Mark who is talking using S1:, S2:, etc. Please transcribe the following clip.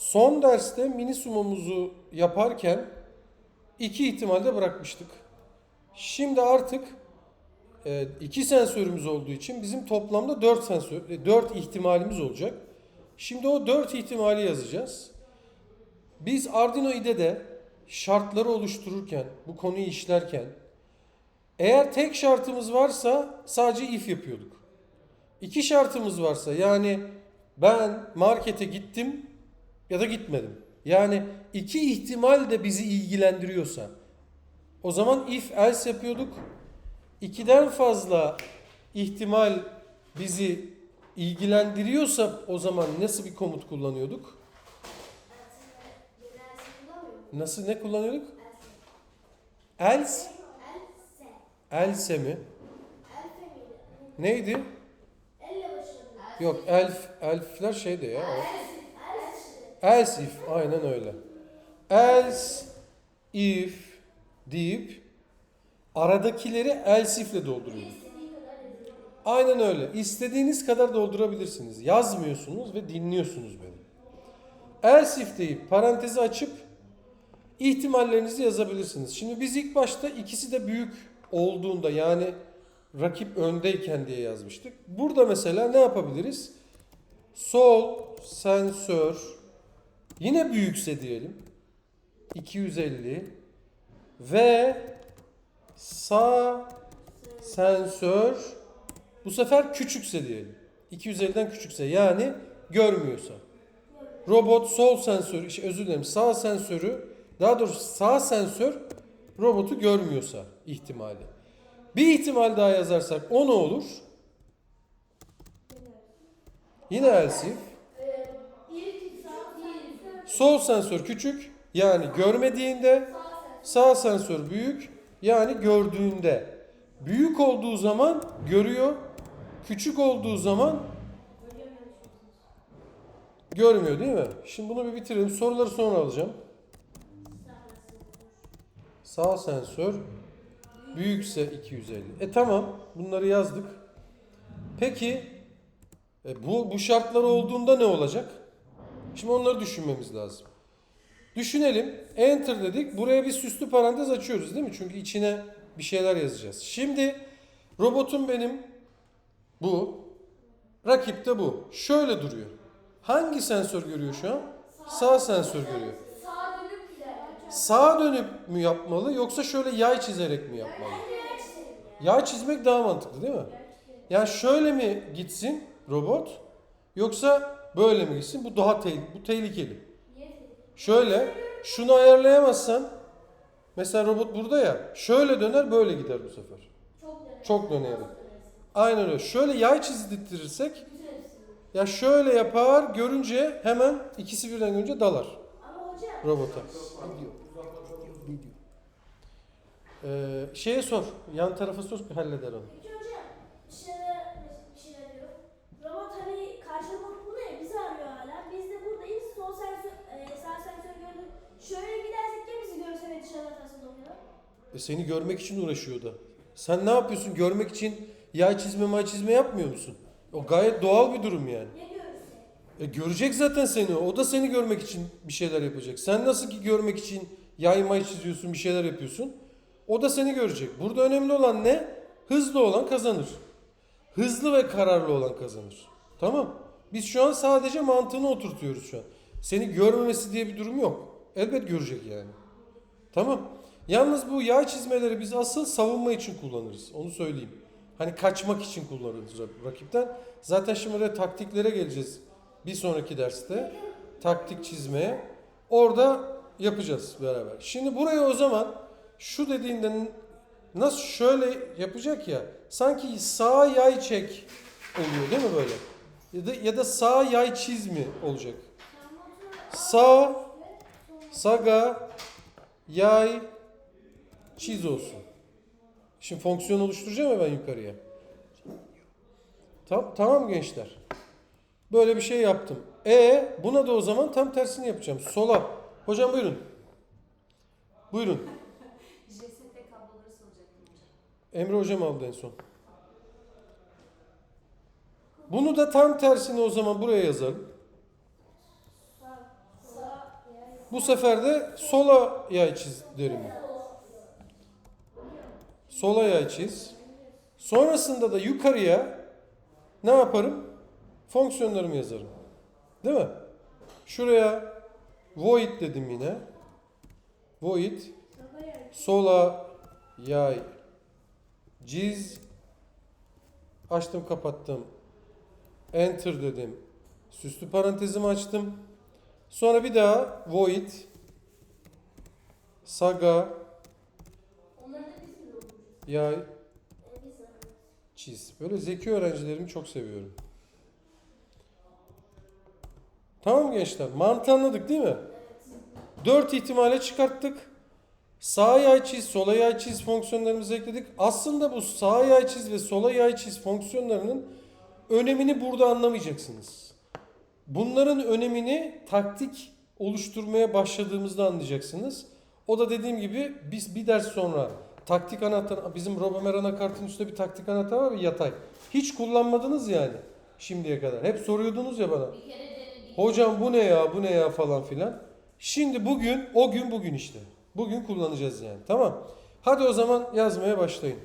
S1: Son derste mini sumomuzu yaparken iki ihtimalde bırakmıştık. Şimdi artık e, iki sensörümüz olduğu için bizim toplamda dört sensör, e, dört ihtimalimiz olacak. Şimdi o dört ihtimali yazacağız. Biz Arduino IDE'de şartları oluştururken, bu konuyu işlerken eğer tek şartımız varsa sadece if yapıyorduk. İki şartımız varsa yani ben markete gittim ya da gitmedim. Yani iki ihtimal de bizi ilgilendiriyorsa o zaman if else yapıyorduk. İkiden fazla ihtimal bizi ilgilendiriyorsa o zaman nasıl bir komut kullanıyorduk? Nasıl ne kullanıyorduk? Else else mi? Neydi? Yok elf elfler şeydi ya. Else if aynen öyle. Else if deyip aradakileri else if'le dolduruyorduk. Aynen öyle. İstediğiniz kadar doldurabilirsiniz. Yazmıyorsunuz ve dinliyorsunuz beni. Else if deyip parantezi açıp ihtimallerinizi yazabilirsiniz. Şimdi biz ilk başta ikisi de büyük olduğunda yani rakip öndeyken diye yazmıştık. Burada mesela ne yapabiliriz? Sol sensör yine büyükse diyelim 250 ve sağ sensör bu sefer küçükse diyelim. 250'den küçükse yani görmüyorsa. Robot sol sensörü, işte özür dilerim sağ sensörü daha doğrusu sağ sensör robotu görmüyorsa ihtimali. Bir ihtimal daha yazarsak o ne olur? Yine else if. Sol sensör küçük yani görmediğinde sağ sensör büyük yani gördüğünde. Büyük olduğu zaman görüyor, küçük olduğu zaman görmüyor değil mi? Şimdi bunu bir bitirelim. Soruları sonra alacağım. Sağ sensör büyükse 250. E tamam bunları yazdık. Peki e bu bu şartlar olduğunda ne olacak? Şimdi onları düşünmemiz lazım. Düşünelim. Enter dedik. Buraya bir süslü parantez açıyoruz değil mi? Çünkü içine bir şeyler yazacağız. Şimdi robotum benim bu. Rakip de bu. Şöyle duruyor. Hangi sensör görüyor şu an? Sağ sensör görüyor.
S2: Sağa dönüp
S1: mü yapmalı yoksa şöyle yay çizerek mi yapmalı? Yay çizmek daha mantıklı değil mi? Yani şöyle mi gitsin robot yoksa böyle mi gitsin? Bu daha te- bu tehlikeli. Şöyle şunu ayarlayamazsan mesela robot burada ya şöyle döner böyle gider bu sefer.
S2: Çok döner.
S1: Çok. Aynen öyle. Şöyle yay çizdirtirsek ya şöyle yapar görünce hemen ikisi birden görünce dalar robota. Ee, şeye sor. Yan tarafa sor halleder onu.
S2: peki hocam dışarı bir şeyler diyor. Robot hani karşı robot burada ya bizi arıyor hala. Biz de buradayız. Sol sensör, e, sağ sensör gördük. Şöyle gidersek ya bizi görse ve dışarı atasın oluyor.
S1: E seni görmek için uğraşıyor da. Sen ne yapıyorsun? Görmek için yay çizme may çizme yapmıyor musun? O gayet doğal bir durum yani.
S2: Ne.
S1: E görecek zaten seni. O da seni görmek için bir şeyler yapacak. Sen nasıl ki görmek için yay may çiziyorsun, bir şeyler yapıyorsun. O da seni görecek. Burada önemli olan ne? Hızlı olan kazanır. Hızlı ve kararlı olan kazanır. Tamam. Biz şu an sadece mantığını oturtuyoruz şu an. Seni görmemesi diye bir durum yok. Elbet görecek yani. Tamam. Yalnız bu yay çizmeleri biz asıl savunma için kullanırız. Onu söyleyeyim. Hani kaçmak için kullanırız rak- rakipten. Zaten şimdi de taktiklere geleceğiz. Bir sonraki derste taktik çizmeye. Orada yapacağız beraber. Şimdi buraya o zaman şu dediğinden nasıl şöyle yapacak ya sanki sağ yay çek oluyor değil mi böyle? Ya da ya da sağ yay çiz mi olacak? Sağ saga yay çiz olsun. Şimdi fonksiyon oluşturacağım ya ben yukarıya. Tamam, tamam gençler. Böyle bir şey yaptım. E buna da o zaman tam tersini yapacağım. Sola. Hocam buyurun. Buyurun. Emre hocam aldı en son. Bunu da tam tersini o zaman buraya yazalım. Bu sefer de sola yay çiz derim. Sola yay çiz. Sonrasında da yukarıya ne yaparım? Fonksiyonlarımı yazarım. Değil mi? Şuraya void dedim yine. Void sola yay ciz açtım kapattım enter dedim süslü parantezimi açtım sonra bir daha void saga
S2: Onları da biz mi dolduracağız?
S1: Yay çiz böyle zeki öğrencilerimi çok seviyorum tamam gençler mantığı anladık değil mi Dört ihtimale çıkarttık. Sağ yay çiz, sola yay çiz fonksiyonlarımızı ekledik. Aslında bu sağ yay çiz ve sola yay çiz fonksiyonlarının önemini burada anlamayacaksınız. Bunların önemini taktik oluşturmaya başladığımızda anlayacaksınız. O da dediğim gibi biz bir ders sonra taktik anahtar bizim Robomer anakartın üstünde bir taktik anahtar var ya yatay. Hiç kullanmadınız yani şimdiye kadar. Hep soruyordunuz ya bana.
S3: Bir.
S1: Hocam bu ne ya bu ne ya falan filan. Şimdi bugün o gün bugün işte. Bugün kullanacağız yani tamam. Hadi o zaman yazmaya başlayın.